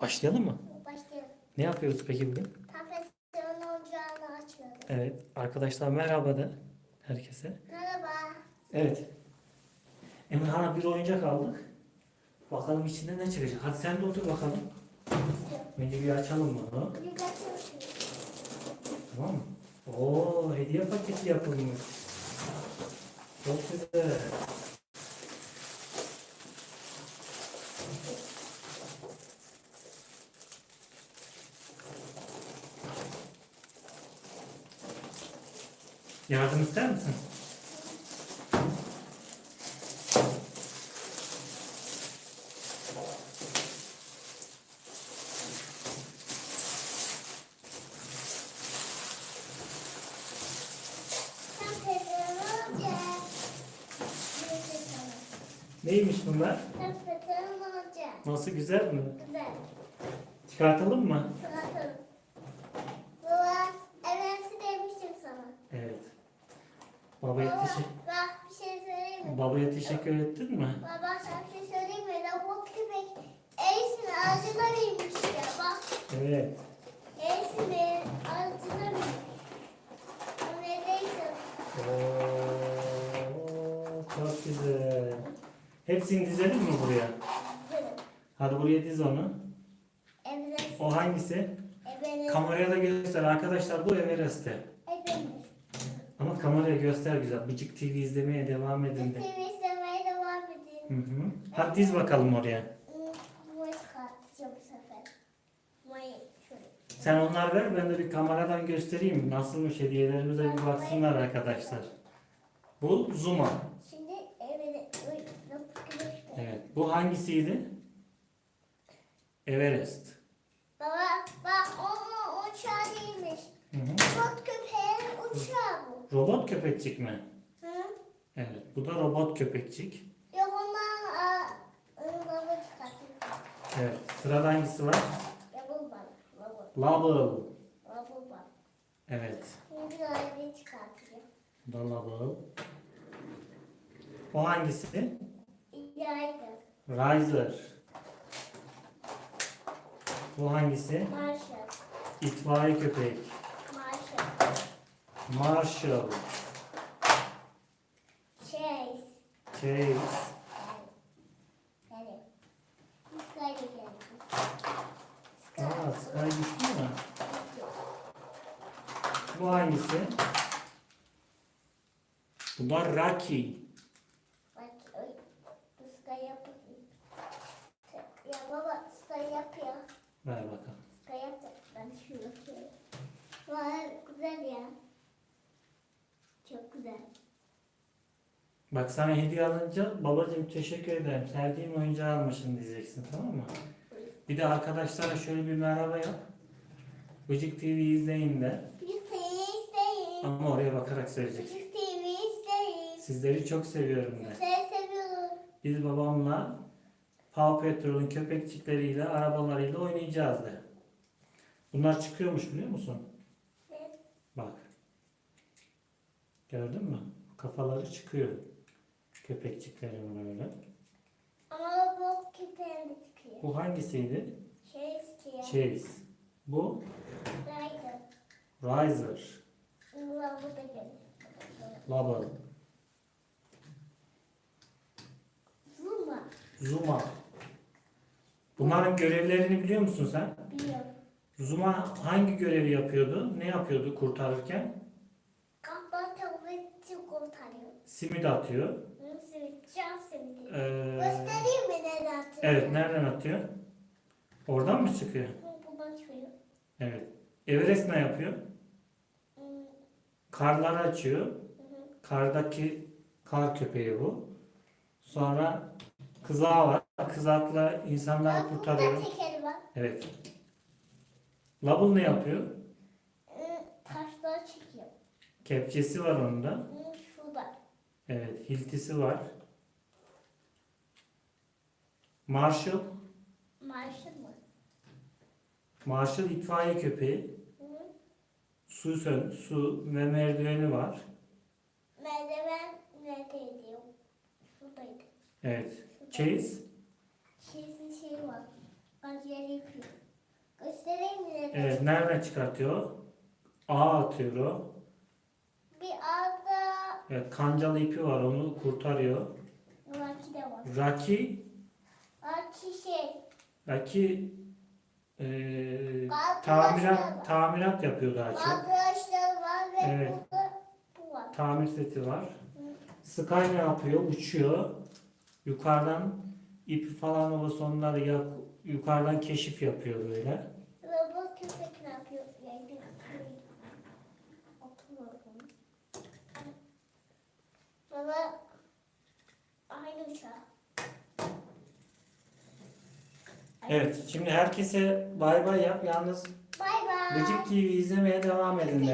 Başlayalım mı? Başlayalım. Ne yapıyoruz peki bugün? Tafetlerin ocağını açıyoruz. Evet. Arkadaşlar merhaba da herkese. Merhaba. Evet. Emirhan'a bir oyuncak aldık. Bakalım içinde ne çıkacak. Hadi sen de otur bakalım. Önce bir açalım bunu. Bir. Tamam mı? Oo, hediye paketi yapılmış. Çok güzel. Yardım ister misin? Neymiş bunlar? Nasıl güzel mi? Güzel. Çıkartalım mı? Bakalım. Baba, evet demiştim sana. Evet. Babaya, Baba, teşekkür, bak bir şey söyleyeyim mi? babaya teşekkür ettin mi? Baba sana bir şey söyleyeyim mi? Robot köpek Ace'in ağacına binmiş ya. Bak Evet. Ace'in ağacına binmiş. O neredeyse. Oo, çok güzel. Hepsini dizelim mi buraya? Hadi buraya diz onu. Everest. O hangisi? Everest. Kameraya da göster. Arkadaşlar bu Everest'te. Ama kameraya göster güzel. Bıcık TV izlemeye devam edin de. TV izlemeye devam edin. Hı hı. Hadi diz bakalım oraya. Mayıs kartacağım bu sefer. Şöyle. Sen onlar ver ben de bir kameradan göstereyim. Nasılmış hediyelerimize bir baksınlar arkadaşlar. Bu Zuma. Şimdi robot köpek. Evet. Bu hangisiydi? Everest. Baba bak o, o uçağı değilmiş. Hı hı. Robot köpeğin uçağı bu. Robot köpekçik mi? Hı? Evet. Bu da robot köpekçik. Yok ondan robot çıkartıyor. Evet. Sırada hangisi var? Bak. Robot. Lubble. Robot bak. Evet. Şimdi öyle da Lubble. O hangisi? İlayda. Riser. Bu hangisi? Marshall. İtfaiye köpek. Marshall. Chase. Chase. Yani. Sky'da geldi. Aa, Sky gitti mi? Bu hangisi? Bu da Rocky. Sky. Ya baba Sky yapıyor. Ver bakalım. Sky yapıyor. Ben şunu yapıyorum. Vay güzel ya. Çok güzel. Bak sana hediye alınca babacığım teşekkür ederim. Sevdiğim oyuncağı almışsın diyeceksin tamam mı? Bir de arkadaşlara şöyle bir merhaba yap. Bıcık TV izleyin de. Büyük TV izleyin. Ama oraya bakarak söyleyecek. Büyük TV izleyin. Sizleri çok seviyorum de. Sizleri seviyorum. Biz babamla Paw Patrol'ün köpekçikleriyle, arabalarıyla oynayacağız de. Bunlar çıkıyormuş biliyor musun? Evet. Bak. Gördün mü? Kafaları çıkıyor. Köpekçiklerin böyle. Ama robot köpeğin de çıkıyor. Bu hangisiydi? İstiyor. Chase. Bu Rider. Riser. Bu da geliyor. Lubble. Zuma. Zuma. Bunların görevlerini biliyor musun sen? Biliyorum. Zuma hangi görevi yapıyordu? Ne yapıyordu kurtarırken? Tableti kurtarıyor. Simit atıyor. Nasıl can simidi? Ee, Göstereyim mi nereden atıyor? evet, nereden atıyor? Oradan mı çıkıyor? Bu- Buradan çıkıyor. Evet. Everest ne yapıyor? Hmm, Karları açıyor. hı hı. Kardaki kar köpeği bu. Sonra kızağı var. Kızakla insanları Bak, kurtarıyor. Burada tekeri var. Evet. Lubble ne yapıyor? Hmm, Taşlar çekiyor. Kepçesi var onun da. Evet, hiltisi var. Marshall, Marşın mı? Marshall itfaiye köpeği. Hı. Su sön, su ve merdiveni var. Merdiven neredeydi? Yok. Şuradaydı. Evet. Chase, Şeysin şeyi var. Kancayı yapıyor. Göstereyim mi? Evet nereden çıkartıyor? Ağ atıyor o. Evet, kancalı ipi var onu kurtarıyor. Rocky de var. Rocky, Rocky şey. Eee Arkadaşlar tamirat, tamirat yapıyor daha çok. Arkadaşlar var ve Evet. burada bu var. Tamir seti var. Sky ne yapıyor? Uçuyor. Yukarıdan ipi falan olursa onları ya, yukarıdan keşif yapıyor böyle. Robot köpek ne yapıyor? Yani Oturmuyorum. Baba aynı uçağı. Evet, şimdi herkese bay bay yap. Yalnız Bay bay. Gıcık TV izlemeye devam edin.